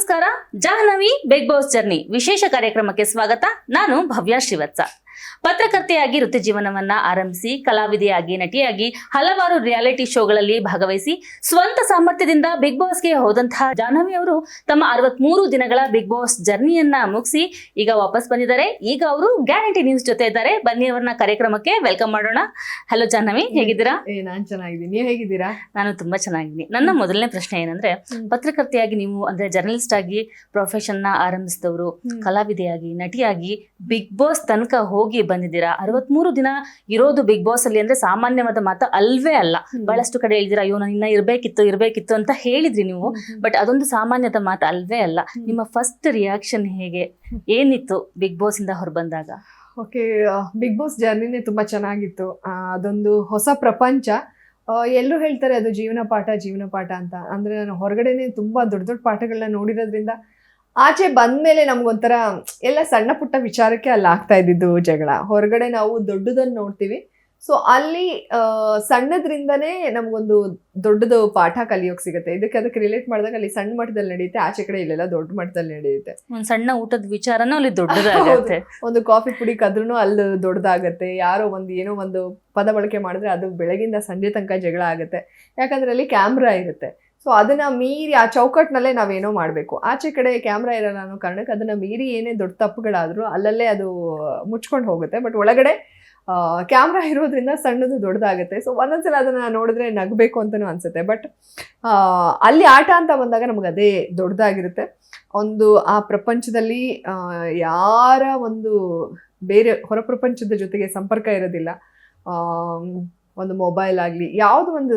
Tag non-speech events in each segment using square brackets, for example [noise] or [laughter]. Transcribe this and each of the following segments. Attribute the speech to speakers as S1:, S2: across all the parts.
S1: ನಮಸ್ಕಾರ Jahnavi big boss journey ವಿಶೇಷ ಕಾರ್ಯಕ್ರಮಕ್ಕೆ ಸ್ವಾಗತ. ನಾನು ಭವ್ಯ ಶ್ರೀವತ್ಸ. ಪತ್ರಕರ್ತೆಯಾಗಿ ವೃತ್ತಿಜೀವನವನ್ನ ಆರಂಭಿಸಿ ಕಲಾವಿದೆಯಾಗಿ ನಟಿಯಾಗಿ ಹಲವಾರು ರಿಯಾಲಿಟಿ ಶೋಗಳಲ್ಲಿ ಭಾಗವಹಿಸಿ ಸ್ವಂತ ಸಾಮರ್ಥ್ಯದಿಂದ ಬಿಗ್ ಬಾಸ್ಗೆ ಹೋದಂತಹ ಜಾಹ್ನವಿ ಅವರು ತಮ್ಮ ಅರವತ್ಮೂರು ದಿನಗಳ ಬಿಗ್ ಬಾಸ್ ಜರ್ನಿಯನ್ನ ಮುಗಿಸಿ ಈಗ ವಾಪಸ್ ಬಂದಿದ್ದಾರೆ. ಈಗ ಅವರು ಗ್ಯಾರಂಟಿ ನ್ಯೂಸ್ ಜೊತೆ ಇದ್ದಾರೆ. ಬನ್ನಿ ಅವರನ್ನ ಕಾರ್ಯಕ್ರಮಕ್ಕೆ ವೆಲ್ಕಮ್ ಮಾಡೋಣ. ಹಲೋ ಜಾಹ್ನವಿ ಹೇಗಿದ್ದೀರಾ?
S2: ನಾನು ನಾನ್ ಚೆನ್ನಾಗಿದ್ದೀನಿ. ನೀವು ಹೇಗಿದ್ದೀರಾ?
S1: ನಾನು ತುಂಬಾ ಚೆನ್ನಾಗಿದ್ದೀನಿ. ನನ್ನ ಮೊದಲನೇ ಪ್ರಶ್ನೆ ಏನಂದ್ರೆ ಪತ್ರಕರ್ತೆಯಾಗಿ ನೀವು ಅಂದ್ರೆ ಜರ್ನಲಿಸ್ಟ್ ಆಗಿ ಪ್ರೊಫೆಷನ್ನ ಆರಂಭಿಸಿದವರು ಕಲಾವಿದೆಯಾಗಿ ನಟಿಯಾಗಿ ಬಿಗ್ ಬಾಸ್ ತನಕ ಹೋಗಿ ಬಂದಿದ್ದೀರಾ? ಅರವತ್ಮೂರು ದಿನ ಇರೋದು ಬಿಗ್ ಬಾಸ್ ಅಲ್ಲಿ ಅಂದ್ರೆ ಸಾಮಾನ್ಯವಾದ ಮಾತು ಅಲ್ವೇ ಅಲ್ಲ. ಬಹಳಷ್ಟು ಕಡೆ ಹೇಳಿದಿರಾ ಅಯ್ಯೋ ನಾನು ಇನ್ನ ಇರ್ಬೇಕಿತ್ತು ಇರ್ಬೇಕಿತ್ತು ಅಂತ ಹೇಳಿದ್ರಿ ನೀವು. ಬಟ್ ಅದೊಂದು ಸಾಮಾನ್ಯದ ಮಾತು ಅಲ್ವೇ ಅಲ್ಲ. ನಿಮ್ಮ ಫಸ್ಟ್ ರಿಯಾಕ್ಷನ್ ಹೇಗೆ? ಏನಿತ್ತು ಬಿಗ್ ಬಾಸ್ ಇಂದ ಹೊರಬಂದಾಗ
S2: ಓಕೆ ಬಿಗ್ ಬಾಸ್ ಜರ್ನಿನೇ ತುಂಬಾ ಚೆನ್ನಾಗಿತ್ತು. ಅದೊಂದು ಹೊಸ ಪ್ರಪಂಚ. ಎಲ್ಲರೂ ಹೇಳ್ತಾರೆ ಅದು ಜೀವನ ಪಾಠ ಜೀವನ ಪಾಠ ಅಂತ. ಅಂದ್ರೆ ನಾನು ಹೊರಗಡೆನೆ ತುಂಬಾ ದೊಡ್ಡ ದೊಡ್ಡ ಪಾಠಗಳನ್ನ ನೋಡಿರೋದ್ರಿಂದ ಆಚೆ ಬಂದ ಮೇಲೆ ನಮ್ಗೊಂಥರ ಎಲ್ಲ ಸಣ್ಣ ಪುಟ್ಟ ವಿಚಾರಕ್ಕೆ ಅಲ್ಲಿ ಆಗ್ತಾ ಇದ್ದಿದ್ದು ಜಗಳ. ಹೊರಗಡೆ ನಾವು ದೊಡ್ಡದನ್ನು ನೋಡ್ತೀವಿ. ಸೊ ಅಲ್ಲಿ ಸಣ್ಣದ್ರಿಂದನೇ ನಮ್ಗೊಂದು ದೊಡ್ಡದು ಪಾಠ ಕಲಿಯೋಕ್ ಸಿಗುತ್ತೆ. ಇದಕ್ಕೆ ಅದಕ್ಕೆ ರಿಲೇಟ್ ಮಾಡಿದಾಗ ಅಲ್ಲಿ ಸಣ್ಣ ಮಟ್ಟದಲ್ಲಿ ನಡೆಯುತ್ತೆ ಆಚೆ ಕಡೆ ಇಲ್ಲೆಲ್ಲ ದೊಡ್ಡ ಮಟ್ಟದಲ್ಲಿ ನಡೆಯುತ್ತೆ.
S1: ಒಂದು ಸಣ್ಣ ಊಟದ ವಿಚಾರನೂ ಅಲ್ಲಿ ದೊಡ್ಡದಾಗುತ್ತೆ.
S2: ಒಂದು ಕಾಫಿ ಪುಡಿ ಕದ್ರೂ ಅಲ್ಲಿ ದೊಡ್ಡದಾಗತ್ತೆ. ಯಾರೋ ಒಂದು ಏನೋ ಒಂದು ಪದ ಬಳಕೆ ಮಾಡಿದ್ರೆ ಅದು ಬೆಳಗಿಂದ ಸಂಜೆ ತನಕ ಜಗಳ ಆಗುತ್ತೆ. ಯಾಕಂದ್ರೆ ಅಲ್ಲಿ ಕ್ಯಾಮ್ರಾ ಇರುತ್ತೆ. ಸೊ ಅದನ್ನ ಮೀರಿ ಆ ಚೌಕಟ್ಟಿನಲ್ಲೇ ನಾವೇನೋ ಮಾಡಬೇಕು. ಆಚೆ ಕಡೆ ಕ್ಯಾಮ್ರಾ ಇರಲ್ಲ ಅನ್ನೋ ಕಾರಣಕ್ಕೆ ಅದನ್ನ ಮೀರಿ ಏನೇ ದೊಡ್ಡ ತಪ್ಪುಗಳಾದರೂ ಅಲ್ಲಲ್ಲೇ ಅದು ಮುಚ್ಕೊಂಡು ಹೋಗುತ್ತೆ. ಬಟ್ ಒಳಗಡೆ ಕ್ಯಾಮ್ರಾ ಇರೋದ್ರಿಂದ ಸಣ್ಣದು ದೊಡ್ಡದಾಗುತ್ತೆ. ಸೊ ಒಂದೊಂದ್ಸಲ ಅದನ್ನ ನೋಡಿದ್ರೆ ನಗಬೇಕು ಅಂತಲೂ ಅನಿಸುತ್ತೆ. ಬಟ್ ಅಲ್ಲಿ ಆಟ ಅಂತ ಬಂದಾಗ ನಮಗೆ ಅದೇ ದೊಡ್ಡದಾಗಿರುತ್ತೆ. ಒಂದು ಆ ಪ್ರಪಂಚದಲ್ಲಿ ಯಾರ ಒಂದು ಬೇರೆ ಹೊರ ಪ್ರಪಂಚದ ಜೊತೆಗೆ ಸಂಪರ್ಕ ಇರೋದಿಲ್ಲ. ಒಂದು ಮೊಬೈಲ್ ಆಗಲಿ ಯಾವುದು ಒಂದು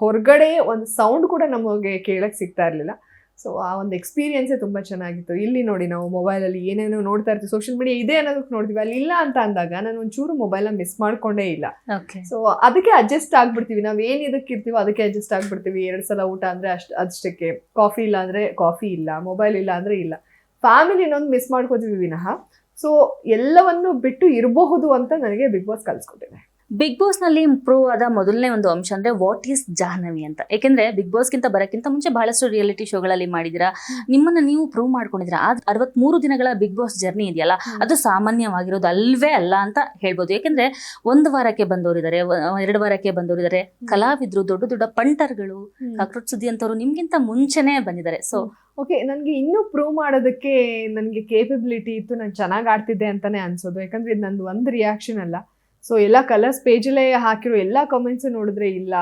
S2: ಹೊರಗಡೆ ಒಂದು ಸೌಂಡ್ ಕೂಡ ನಮಗೆ ಕೇಳಕ್ಕೆ ಸಿಗ್ತಾ ಇರಲಿಲ್ಲ. ಸೊ ಆ ಒಂದು ಎಕ್ಸ್ಪೀರಿಯೆನ್ಸೇ ತುಂಬ ಚೆನ್ನಾಗಿತ್ತು. ಇಲ್ಲಿ ನೋಡಿ ನಾವು ಮೊಬೈಲಲ್ಲಿ ಏನೇನೋ ನೋಡ್ತಾ ಇರ್ತೀವಿ. ಸೋಷಿಯಲ್ ಮೀಡಿಯಾ ಇದೆ ಅನ್ನೋದಕ್ಕೆ ನೋಡ್ತೀವಿ. ಅಲ್ಲಿ ಇಲ್ಲ ಅಂತ ಅಂದಾಗ ನಾನು ಒಂಚೂರು ಮೊಬೈಲ್ನ ಮಿಸ್ ಮಾಡ್ಕೊಂಡೇ ಇಲ್ಲ.
S1: ಓಕೆ
S2: ಸೊ ಅದಕ್ಕೆ ಅಡ್ಜಸ್ಟ್ ಆಗ್ಬಿಡ್ತೀವಿ. ನಾವು ಏನು ಇದಕ್ಕೆ ಇರ್ತೀವೋ ಅದಕ್ಕೆ ಅಡ್ಜಸ್ಟ್ ಆಗ್ಬಿಡ್ತೀವಿ. ಎರಡು ಸಲ ಊಟ ಅಂದರೆ ಅಷ್ಟು ಅಷ್ಟಕ್ಕೆ. ಕಾಫಿ ಇಲ್ಲ ಅಂದರೆ ಕಾಫಿ ಇಲ್ಲ. ಮೊಬೈಲ್ ಇಲ್ಲ ಅಂದರೆ ಇಲ್ಲ. ಫ್ಯಾಮಿಲಿ ಇನ್ನೊಂದು ಮಿಸ್ ಮಾಡ್ಕೋತೀವಿ ವಿನಃ. ಸೊ ಎಲ್ಲವನ್ನು ಬಿಟ್ಟು ಇರಬಹುದು ಅಂತ ನನಗೆ ಬಿಗ್ ಬಾಸ್ ಕಲಿಸ್ಕೊಟ್ಟಿದೆ
S1: ಬಿಗ್ ಬಾಸ್ನಲ್ಲಿ ಇಂಪ್ರೂವ್ ಆದ ಮೊದಲನೇ ಒಂದು ಅಂಶ ಅಂದ್ರೆ ವಾಟ್ ಈಸ್ ಜಾಹ್ನವಿ ಅಂತ. ಯಾಕೆಂದ್ರೆ ಬಿಗ್ ಬಾಸ್ ಗಿಂತ ಬರಕ್ಕಿಂತ ಮುಂಚೆ ಬಹಳಷ್ಟು ರಿಯಾಲಿಟಿ ಶೋಗಳಲ್ಲಿ ಮಾಡಿದಿರಾ ನಿಮ್ಮನ್ನ ನೀವು ಪ್ರೂವ್ ಮಾಡ್ಕೊಂಡಿದ್ದೀರಾ. ಆ ಅರವತ್ಮೂರು ದಿನಗಳ ಬಿಗ್ ಬಾಸ್ ಜರ್ನಿ ಇದೆಯಲ್ಲ ಅದು ಸಾಮಾನ್ಯವಾಗಿರೋದು ಅಲ್ವೇ ಅಲ್ಲ ಅಂತ ಹೇಳ್ಬೋದು. ಯಾಕೆಂದ್ರೆ ಒಂದು ವಾರಕ್ಕೆ ಬಂದವರಿದ್ದಾರೆ ಎರಡು ವಾರಕ್ಕೆ ಬಂದವರಿದ್ದಾರೆ. ಕಲಾವಿದ್ರು ದೊಡ್ಡ ದೊಡ್ಡ ಪಂಟರ್ಗಳು ಕಾಕ್ರೋಚ್ ಸುದ್ದಿ ಅಂತವರು ನಿಮ್ಗಿಂತ ಮುಂಚೆನೆ ಬಂದಿದ್ದಾರೆ. ಸೊ
S2: ಓಕೆ ನನಗೆ ಇನ್ನೂ ಪ್ರೂವ್ ಮಾಡೋದಕ್ಕೆ ನನಗೆ ಕೇಪಬಿಲಿಟಿ ಇತ್ತು ನಾನು ಚೆನ್ನಾಗಿ ಆಡ್ತಿದ್ದೆ ಅಂತಾನೆ ಅನ್ಸೋದು. ಯಾಕಂದ್ರೆ ಇದು ನಂದು ಒಂದು ರಿಯಾಕ್ಷನ್ ಅಲ್ಲ. ಸೊ ಎಲ್ಲ ಕಲರ್ಸ್ ಪೇಜಲ್ಲೇ ಹಾಕಿರೋ ಎಲ್ಲ ಕಾಮೆಂಟ್ಸ್ ನೋಡಿದ್ರೆ ಇಲ್ಲ,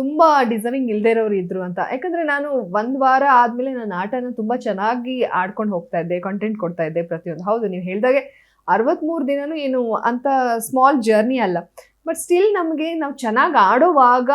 S2: ತುಂಬ ಡಿಸರ್ವಿಂಗ್ ಇಲ್ದೇ ಇರೋರು ಇದ್ರು ಅಂತ. ಯಾಕಂದ್ರೆ ನಾನು ಒಂದು ವಾರ ಆದ್ಮೇಲೆ ನನ್ನ ಆಟನ ತುಂಬಾ ಚೆನ್ನಾಗಿ ಆಡ್ಕೊಂಡು ಹೋಗ್ತಾ ಇದ್ದೆ ಕಂಟೆಂಟ್ ಕೊಡ್ತಾ ಇದ್ದೆ ಪ್ರತಿಯೊಂದು. ಹೌದು, ನೀವು ಹೇಳಿದಾಗೆ ಅರವತ್ಮೂರು ದಿನನೂ ಏನು ಅಂತ ಸ್ಮಾಲ್ ಜರ್ನಿ ಅಲ್ಲ. ಬಟ್ ಸ್ಟಿಲ್ ನಮಗೆ ನಾವು ಚೆನ್ನಾಗಿ ಆಡೋವಾಗ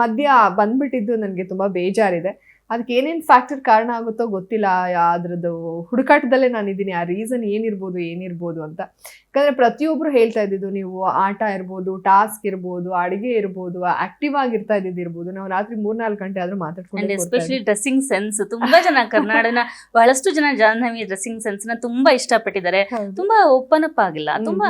S2: ಮಧ್ಯ ಬಂದ್ಬಿಟ್ಟಿದ್ದು ನನಗೆ ತುಂಬಾ ಬೇಜಾರಿದೆ. ಅದಕ್ಕೆ ಏನೇನು ಫ್ಯಾಕ್ಟರ್ ಕಾರಣ ಆಗುತ್ತೋ ಗೊತ್ತಿಲ್ಲ ಅದ್ರದ್ದು ಹುಡುಕಾಟದಲ್ಲೇ ನಾನು ಇದ್ದೀನಿ ಆ ರೀಸನ್ ಏನಿರ್ಬೋದು ಏನಿರ್ಬೋದು ಅಂತ. ಯಾಕಂದ್ರೆ ಪ್ರತಿಯೊಬ್ಬರು ಹೇಳ್ತಾ ಇದ್ದಿದ್ದು ನೀವು ಆಟ ಇರ್ಬೋದು ಟಾಸ್ಕ್ ಇರ್ಬೋದು ಅಡುಗೆ ಇರ್ಬೋದು ಆಕ್ಟಿವ್ ಆಗಿರ್ತಾ ಇದ್ದಿದ್ದಿರ್ಬೋದು ನಾವು ರಾತ್ರಿ ಮೂರ್ನಾಲ್ಕು ಗಂಟೆ ಆದ್ರೂ ಮಾತಾಡ್ಕೊಂಡು
S1: ಎಸ್ಪೆಷಲಿ ಡ್ರೆಸ್ಸಿಂಗ್ ಸೆನ್ಸ್ ತುಂಬಾ ಜನ ಕರ್ನಾಡನ ಬಹಳಷ್ಟು ಜನ ಜಾಹ್ನವಿ ಡ್ರೆಸ್ಸಿಂಗ್ ಸೆನ್ಸ್ನ ತುಂಬಾ ಇಷ್ಟಪಟ್ಟಿದ್ದಾರೆ. ತುಂಬಾ ಓಪನ್ ಅಪ್ ಆಗಿಲ್ಲ. ತುಂಬಾ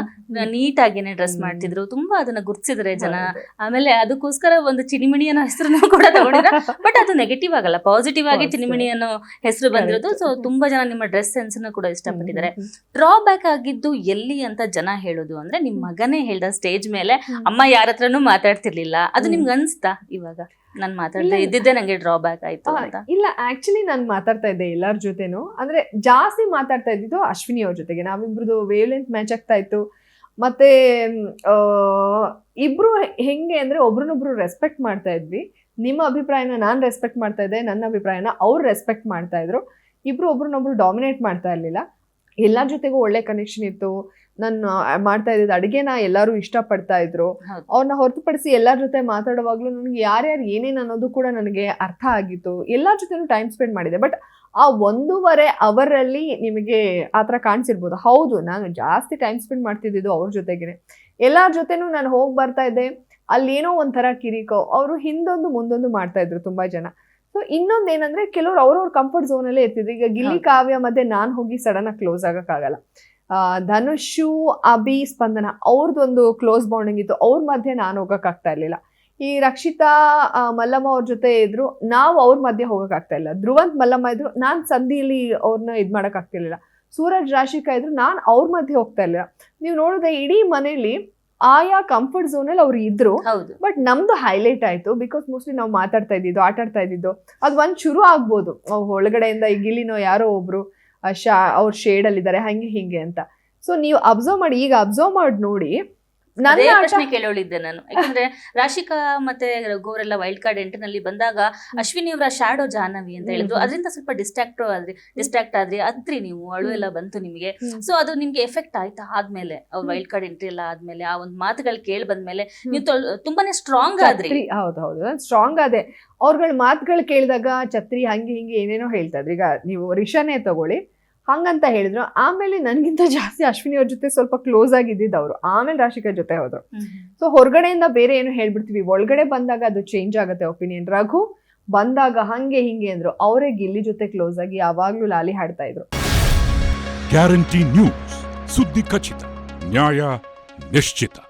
S1: ನೀಟ್ ಆಗಿನೇ ಡ್ರೆಸ್ ಮಾಡ್ತಿದ್ರು. ತುಂಬಾ ಅದನ್ನ ಗುರ್ತಿಸಿದ್ರೆ ಜನ. ಆಮೇಲೆ ಅದಕ್ಕೋಸ್ಕರ ಒಂದು ಚಿನಿಮಿಣಿ ಅನ್ನೋ ಹೆಸರನ್ನು ಕೂಡ ತಗೊಂಡಿದ್ರ? ಬಟ್ [laughs] ಅದು ನೆಗೆಟಿವ್ ಆಗಲ್ಲ. ಪಾಸಿಟಿವ್ ಆಗಿ. ಚಿನಿಮಿಣಿ ಅನ್ನೋ ಹೆಸರು ಬಂದಿರೋದು. ಸೊ ತುಂಬಾ ಜನ ನಿಮ್ಮ ಡ್ರೆಸ್ ಸೆನ್ಸ್ ಕೂಡ ಇಷ್ಟಪಟ್ಟಿದ್ದಾರೆ. ಡ್ರಾಬ್ಯಾಕ್ ಆಗಿದ್ದು ಎಲ್ಲಿ ಅಂತ ಜನ ಹೇಳೋದು ಅಂದ್ರೆ ನಿಮ್ ಮಗನೇ ಹೇಳ್ದ ಸ್ಟೇಜ್ ಮೇಲೆ ಅಮ್ಮ ಯಾರ ಹತ್ರನೂ ಮಾತಾಡ್ತಿರ್ಲಿಲ್ಲ. ಅದು. ನಿಮ್ಗೆ ಅನ್ಸ್ತಾ ಇವಾಗ? ನಾನ್ ಮಾತಾಡ್ದೆ. ಇದ್ದಿದ್ದೆ ನಂಗೆ ಡ್ರಾಬ್ಯಾಕ್ ಆಯ್ತು ಅಂತ.
S2: ಇಲ್ಲ ಆಕ್ಚುಲಿ ನಾನು ಮಾತಾಡ್ತಾ ಇದ್ದೆ ಎಲ್ಲರ ಜೊತೆನೂ. ಅಂದ್ರೆ ಜಾಸ್ತಿ ಮಾತಾಡ್ತಾ ಇದ್ದಿದ್ದು ಅಶ್ವಿನಿ ಅವ್ರ ಜೊತೆಗೆ. ನಾವಿಬ್ರದ್ದು ವೇವ್ ಲೆಂತ್ ಮ್ಯಾಚ್ ಆಗ್ತಾ ಇತ್ತು. ಮತ್ತೆ ಇಬ್ರು ಹೆಂಗೆ ಅಂದ್ರೆ ಒಬ್ರನ್ನೊಬ್ರು ರೆಸ್ಪೆಕ್ಟ್ ಮಾಡ್ತಾ ಇದ್ವಿ. ನಿಮ್ಮ ಅಭಿಪ್ರಾಯನ ನಾನು ರೆಸ್ಪೆಕ್ಟ್ ಮಾಡ್ತಾ ಇದ್ದೆ ನನ್ನ ಅಭಿಪ್ರಾಯನ ಅವ್ರು ರೆಸ್ಪೆಕ್ಟ್ ಮಾಡ್ತಾ ಇದ್ರು. ಇಬ್ಬರು ಒಬ್ರನ್ನೊಬ್ರು ಡಾಮಿನೇಟ್ ಮಾಡ್ತಾ ಇರಲಿಲ್ಲ. ಎಲ್ಲರ ಜೊತೆಗೂ ಒಳ್ಳೆ ಕನೆಕ್ಷನ್ ಇತ್ತು. ನಾನು ಮಾಡ್ತಾ ಇದ್ದಿದ್ದು ಅಡುಗೆನ ಎಲ್ಲರೂ ಇಷ್ಟಪಡ್ತಾ ಇದ್ರು. ಅವ್ರನ್ನ ಹೊರತುಪಡಿಸಿ ಎಲ್ಲರ ಜೊತೆ ಮಾತಾಡುವಾಗಲೂ ನನಗೆ ಯಾರ್ಯಾರು ಏನೇನು ಅನ್ನೋದು ಕೂಡ ನನಗೆ ಅರ್ಥ ಆಗಿತ್ತು. ಎಲ್ಲರ ಜೊತೆನೂ ಟೈಮ್ ಸ್ಪೆಂಡ್ ಮಾಡಿದೆ. ಬಟ್ ಆ ಒಂದೂವರೆ ಅವರಲ್ಲಿ ನಿಮಗೆ ಆ ಥರ ಕಾಣಿಸಿರ್ಬೋದು. ಹೌದು ನಾನು ಜಾಸ್ತಿ ಟೈಮ್ ಸ್ಪೆಂಡ್ ಮಾಡ್ತಿದ್ದಿದ್ದು ಅವ್ರ ಜೊತೆಗೇನೆ. ಎಲ್ಲರ ಜೊತೆನೂ ನಾನು ಹೋಗಿ ಬರ್ತಾ ಇದ್ದೆ. ಅಲ್ಲೇನೋ ಒಂಥರ ಕಿರಿಕೋ ಅವರು ಹಿಂದೊಂದು ಮುಂದೊಂದು ಮಾಡ್ತಾ ಇದ್ರು ತುಂಬಾ ಜನ. ಸೊ ಇನ್ನೊಂದು ಏನಂದ್ರೆ ಕೆಲವರು ಅವ್ರವ್ರ ಕಂಫರ್ಟ್ ಝೋನಲ್ಲೇ ಇರ್ತಿದ್ರು. ಈಗ ಗಿಲ್ಲಿ. ಕಾವ್ಯ ಮಧ್ಯೆ ನಾನು ಹೋಗಿ ಸಡನ್ ಆಗಿ ಕ್ಲೋಸ್ ಆಗಕ್ಕಾಗಲ್ಲ. ಧನುಷು ಅಭಿ ಸ್ಪಂದನ ಅವ್ರದ್ದೊಂದು ಕ್ಲೋಸ್ ಬಾಂಡಿಂಗ್ ಇತ್ತು. ಅವ್ರ ಮಧ್ಯೆ ನಾನು ಹೋಗೋಕ್ಕಾಗ್ತಾ ಇರಲಿಲ್ಲ. ಈ ರಕ್ಷಿತಾ ಮಲ್ಲಮ್ಮ ಅವ್ರ ಜೊತೆ ಇದ್ರು. ನಾವು ಅವ್ರ ಮಧ್ಯೆ ಹೋಗೋಕ್ಕಾಗ್ತಾ ಇಲ್ಲ. ಧ್ರುವಂತ್ ಮಲ್ಲಮ್ಮ ಇದ್ರು. ನಾನು ಸಂಧಿಯಲ್ಲಿ ಅವ್ರನ್ನ ಇದು ಮಾಡಕ್ ಆಗ್ತಿರ್ಲಿಲ್ಲ. ಸೂರಜ್ ರಾಶಿಕಾ ಇದ್ರು. ನಾನು ಅವ್ರ ಮಧ್ಯೆ ಹೋಗ್ತಾ ಇರಲಿಲ್ಲ. ನೀವು ನೋಡಿದ್ರೆ ಇಡೀ ಮನೇಲಿ ಆಯಾ ಕಂಫರ್ಟ್ ಝೋನ್ ಅಲ್ಲಿ ಅವ್ರು ಇದ್ರು. ಬಟ್ ನಮ್ದು ಹೈಲೈಟ್ ಆಯ್ತು ಬಿಕಾಸ್ ಮೋಸ್ಟ್ಲಿ ನಾವು ಮಾತಾಡ್ತಾ ಇದ್ದಿದ್ದು ಆಟ ಆಡ್ತಾ ಇದ್ದಿದ್ದು. ಅದು ಒಂದ್ ಶುರು ಆಗ್ಬೋದು. ಒಳಗಡೆಯಿಂದ ಈ ಗಿಲಿನೋ ಯಾರೋ ಒಬ್ರು ಶಾ ಅವ್ರ ಶೇಡ್ ಅಲ್ಲಿ ಇದಾರೆ ಹಂಗೆ ಹಿಂಗೆ ಅಂತ. ಸೊ ನೀವು ಅಬ್ಸರ್ವ್ ಮಾಡಿ ಈಗ ಅಬ್ಸರ್ವ್ ಮಾಡಿ ನೋಡಿ
S1: ಅದೇ ಪ್ರಶ್ನೆ ಕೇಳೋಳಿದ್ದೆ ನಾನು. ಯಾಕಂದ್ರೆ ರಾಶಿಕಾ ಮತ್ತೆ ರಘುವರೆಲ್ಲ ವೈಲ್ಡ್ ಕಾರ್ಡ್ ಎಂಟ್ರಿನಲ್ಲಿ ಬಂದಾಗ ಅಶ್ವಿನಿ ಅವರ ಶಾಡೋ ಜಾಹ್ನವಿ ಅಂತ ಹೇಳಿದ್ರು. ಅದರಿಂದ ಸ್ವಲ್ಪ ಡಿಸ್ಟ್ರಾಕ್ಟ್ ಆದ್ರಿ ಡಿಸ್ಟ್ರಾಕ್ಟ್ ಆದ್ರಿ ಅತ್ರಿ ನೀವು. ಅಳು ಎಲ್ಲ ಬಂತು ನಿಮಗೆ. ಸೊ ಅದು ನಿಮ್ಗೆ ಎಫೆಕ್ಟ್ ಆಯ್ತಾ ಆದ್ಮೇಲೆ? ಅವ್ರ ವೈಲ್ಡ್ ಕಾರ್ಡ್ ಎಂಟ್ರಿ ಎಲ್ಲ ಆದ್ಮೇಲೆ ಆ ಒಂದು ಮಾತುಗಳು ಕೇಳಿ ಬಂದ್ಮೇಲೆ. ನೀವು ತುಂಬಾನೇ ಸ್ಟ್ರಾಂಗ್ ಆದ್ರಿ.
S2: ಹೌದು ಹೌದು. ಸ್ಟ್ರಾಂಗ್ ಅದೇ ಅವ್ರಗಳ ಮಾತುಗಳು ಕೇಳಿದಾಗ ಛತ್ರಿ ಹಂಗೆ ಹಿಂಗೆ ಏನೇನೋ ಹೇಳ್ತಾ ಇದ್ರಿ. ಈಗ ನೀವು ರಿಷಾನೇ ತಗೊಳ್ಳಿ. ಹಂಗಂತ ಹೇಳಿದ್ರು. ಆಮೇಲೆ ನನಗಿಂತ ಜಾಸ್ತಿ ಅಶ್ವಿನಿ ಅವ್ರ ಜೊತೆ ಸ್ವಲ್ಪ ಕ್ಲೋಸ್ ಆಗಿದ್ದಿದ್ದು ಅವರು. ಆಮೇಲೆ ರಾಶಿಕಾ ಜೊತೆ ಹೋದ್ರು. ಸೊ ಹೊರಗಡೆಯಿಂದ ಬೇರೆ ಏನು ಹೇಳ್ಬಿಡ್ತೀವಿ. ಒಳಗಡೆ ಬಂದಾಗ ಅದು ಚೇಂಜ್ ಆಗುತ್ತೆ ಒಪಿನಿಯನ್ ರಘು ಬಂದಾಗ ಹಂಗೆ ಹಿಂಗೆ ಅಂದ್ರು. ಅವರೇ ಗಿಲ್ಲಿ ಜೊತೆ ಕ್ಲೋಸ್ ಆಗಿ ಯಾವಾಗ್ಲೂ ಲಾಲಿ ಹಾಡ್ತಾ ಇದ್ರು.
S3: ಗ್ಯಾರಂಟಿ ನ್ಯೂಸ್ ಸುದ್ದಿ ಖಚಿತ. ನ್ಯಾಯ ನಿಶ್ಚಿತ.